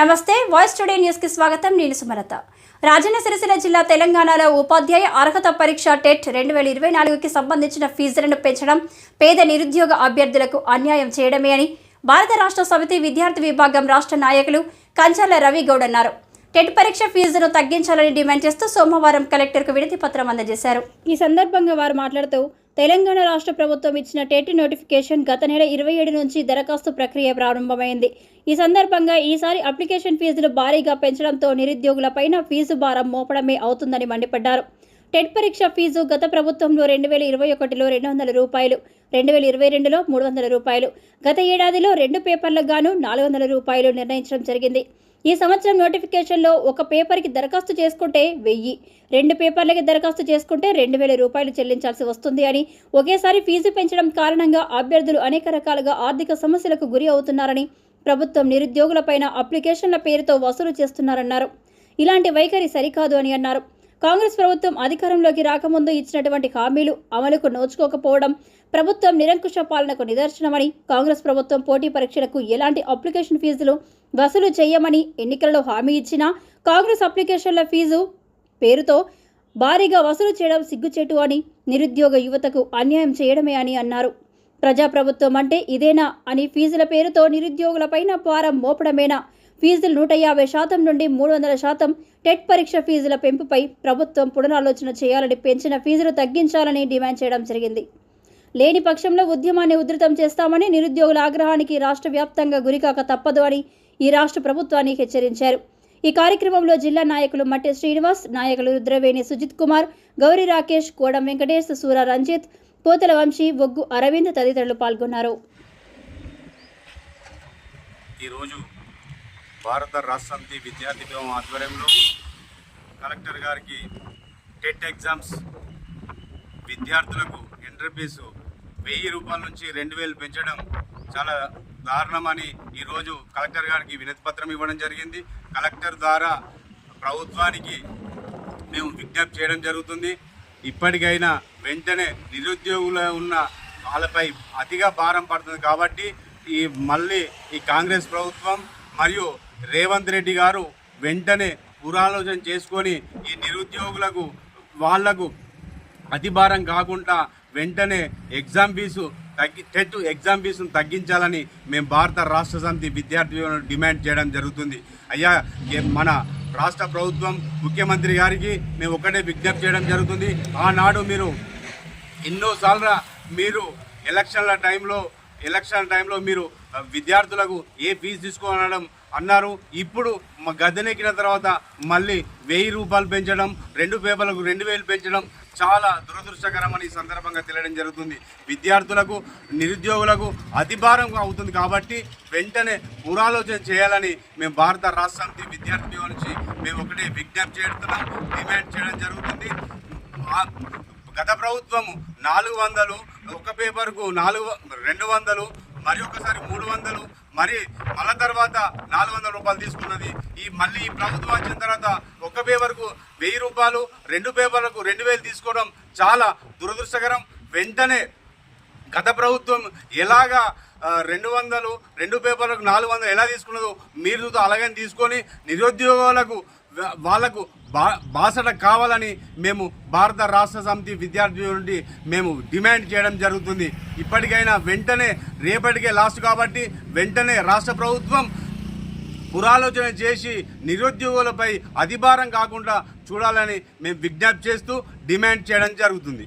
నమస్తే voice today న్యూస్కి స్వాగతం. నేను సుమలత. రాజన్న సిరిసిల్ల జిల్లా తెలంగాణలో ఉపాధ్యాయ అర్హత పరీక్ష టెట్ రెండు వేల ఇరవై నాలుగుకి సంబంధించిన ఫీజులను పెంచడం పేద నిరుద్యోగ అభ్యర్థులకు అన్యాయం చేయడమే అని భారత రాష్ట్ర సమితి విద్యార్థి విభాగం రాష్ట్ర నాయకులు కంచాల రవి గౌడ్ అన్నారు. టెట్ పరీక్ష ఫీజును తగ్గించాలని డిమాండ్ చేస్తూ సోమవారం కలెక్టర్కు వినతి పత్రం అందజేశారు. ఈ సందర్భంగా వారు మాట్లాడుతూ తెలంగాణ రాష్ట్ర ప్రభుత్వం ఇచ్చిన టెట్ నోటిఫికేషన్ గత నెల ఇరవై ఏడు నుంచి దరఖాస్తు ప్రక్రియ ప్రారంభమైంది. ఈ సందర్భంగా ఈసారి అప్లికేషన్ ఫీజులు భారీగా పెంచడంతో నిరుద్యోగులపైన ఫీజు భారం మోపడమే అవుతుందని మండిపడ్డారు. టెట్ పరీక్ష ఫీజు గత ప్రభుత్వంలో రెండు వేల ఇరవై ఒకటిలో రెండు వందల రూపాయలు రెండు వేల ఇరవై రెండులో మూడు వందల రూపాయలు గత ఏడాదిలో రెండు పేపర్లకు గాను నాలుగు వందల రూపాయలు నిర్ణయించడం జరిగింది. ఈ సంవత్సరం నోటిఫికేషన్లో ఒక పేపర్కి దరఖాస్తు చేసుకుంటే వెయ్యి. రెండు పేపర్లకి దరఖాస్తు చేసుకుంటే రెండు వేల రూపాయలు చెల్లించాల్సి వస్తుంది అని. ఒకేసారి ఫీజు పెంచడం కారణంగా అభ్యర్థులు అనేక రకాలుగా ఆర్థిక సమస్యలకు గురి అవుతున్నారని ప్రభుత్వం నిరుద్యోగులపైన అప్లికేషన్ల పేరుతో వసూలు చేస్తున్నారన్నారు. ఇలాంటి వైఖరి సరికాదు అని అన్నారు. కాంగ్రెస్ ప్రభుత్వం అధికారంలోకి రాకముందు ఇచ్చినటువంటి హామీలు అమలుకు నోచుకోకపోవడం ప్రభుత్వం నిరంకుశ పాలనకు నిదర్శనమని కాంగ్రెస్ ప్రభుత్వం పోటీ పరీక్షలకు ఎలాంటి అప్లికేషన్ ఫీజులు వసూలు చేయమని ఎన్నికలలో హామీ ఇచ్చినా కాంగ్రెస్ అప్లికేషన్ల ఫీజు పేరుతో భారీగా వసూలు చేయడం సిగ్గుచేటు అని నిరుద్యోగ యువతకు అన్యాయం చేయడమే అని అన్నారు. ప్రజాప్రభుత్వం అంటే ఇదేనా అని ఫీజుల పేరుతో నిరుద్యోగులపైన భారం మోపడమేనా? ఫీజులు నూట యాభై శాతం నుండి మూడు వందల శాతం. టెట్ పరీక్ష ఫీజుల పెంపుపై ప్రభుత్వం పునరాలోచన చేయాలని పెంచిన ఫీజులు తగ్గించాలని డిమాండ్ చేయడం జరిగింది. లేని పక్షంలో ఉద్యమాన్ని ఉధృతం చేస్తామని నిరుద్యోగుల ఆగ్రహానికి రాష్ట్ర వ్యాప్తంగా గురికాక తప్పదు అని ఈ రాష్ట్ర ప్రభుత్వాన్ని హెచ్చరించారు. ఈ కార్యక్రమంలో జిల్లా నాయకులు మట్టి శ్రీనివాస్ నాయకులు రుద్రవేణి సుజిత్ కుమార్ గౌరీ రాకేష్ కోడం వెంకటేష్ సూర రంజిత్ పోతల వంశీ బొగ్గు అరవింద్ తదితరులు పాల్గొన్నారు. ఈరోజు భారత రాష్ట్ర విద్యార్థి విభాగం ఆధ్వర్యంలో కలెక్టర్ గారికి టెట్ ఎగ్జామ్స్ విద్యార్థులకు ఎంట్రీ ఫీజు వెయ్యి రూపాయల నుంచి రెండు వేలు పెంచడం చాలా దారుణమని ఈరోజు కలెక్టర్ గారికి వినతి పత్రం ఇవ్వడం జరిగింది. కలెక్టర్ ద్వారా ప్రభుత్వానికి మేము విజ్ఞప్తి చేయడం జరుగుతుంది. ఇప్పటికైనా వెంటనే నిరుద్యోగులు ఉన్న వాళ్ళపై అతిగా భారం పడుతుంది కాబట్టి ఈ మళ్ళీ ఈ కాంగ్రెస్ ప్రభుత్వం మరియు రేవంత్ రెడ్డి గారు వెంటనే పురాలోచన చేసుకొని ఈ నిరుద్యోగులకు వాళ్ళకు అతిభారం కాకుండా వెంటనే ఎగ్జామ్ ఫీజు తగ్గి టెట్ ఎగ్జామ్ ఫీజును తగ్గించాలని మేము భారత రాష్ట్ర సమితి విద్యార్థులను డిమాండ్ చేయడం జరుగుతుంది. అయ్యా మన రాష్ట్ర ప్రభుత్వం ముఖ్యమంత్రి గారికి మేము ఒకటే విజ్ఞప్తి చేయడం జరుగుతుంది. ఆనాడు మీరు ఎన్నోసార్లు మీరు ఎలక్షన్ల టైంలో ఎలక్షన్ టైంలో మీరు విద్యార్థులకు ఏ ఫీజు తీసుకోనడం అన్నారు. ఇప్పుడు మా గద్దెనెక్కిన తర్వాత మళ్ళీ వెయ్యి రూపాయలు పెంచడం రెండు పేపర్లకు రెండు వేలు పెంచడం చాలా దురదృష్టకరమని ఈ సందర్భంగా తెలియడం జరుగుతుంది. విద్యార్థులకు నిరుద్యోగులకు అతిభారం అవుతుంది కాబట్టి వెంటనే పురాలోచన చేయాలని మేము భారత రాష్ట్ర సమితి విద్యార్థి నుంచి మేము ఒకటే విజ్ఞప్తి చేస్తున్నాం. డిమాండ్ చేయడం జరుగుతుంది. గత ప్రభుత్వం నాలుగు వందలు ఒక పేపర్కు నాలుగు రెండు వందలు మరి ఒకసారి మూడు వందలు మరి మళ్ళా తర్వాత నాలుగు వందల రూపాయలు తీసుకున్నది. ఈ మళ్ళీ ఈ ప్రభుత్వం వచ్చిన తర్వాత ఒక పేపర్కు వెయ్యి రూపాయలు రెండు పేపర్లకు రెండు వేలు తీసుకోవడం చాలా దురదృష్టకరం. వెంటనే గత ప్రభుత్వం ఎలాగా రెండు వందలు రెండు పేపర్లకు నాలుగు వందలు ఎలా తీసుకున్నదో మీరు చూస్తే అలాగే తీసుకొని నిరుద్యోగులకు వాళ్ళకు బా బాసట కావాలని మేము భారత రాష్ట్ర సమితి విద్యార్థి నుండి మేము డిమాండ్ చేయడం జరుగుతుంది. ఇప్పటికైనా వెంటనే రేపటికే లాస్ట్ కాబట్టి వెంటనే రాష్ట్ర ప్రభుత్వం పురాలోచన చేసి నిరుద్యోగులపై అధిభారం కాకుండా చూడాలని మేము విజ్ఞప్తి చేస్తూ డిమాండ్ చేయడం జరుగుతుంది.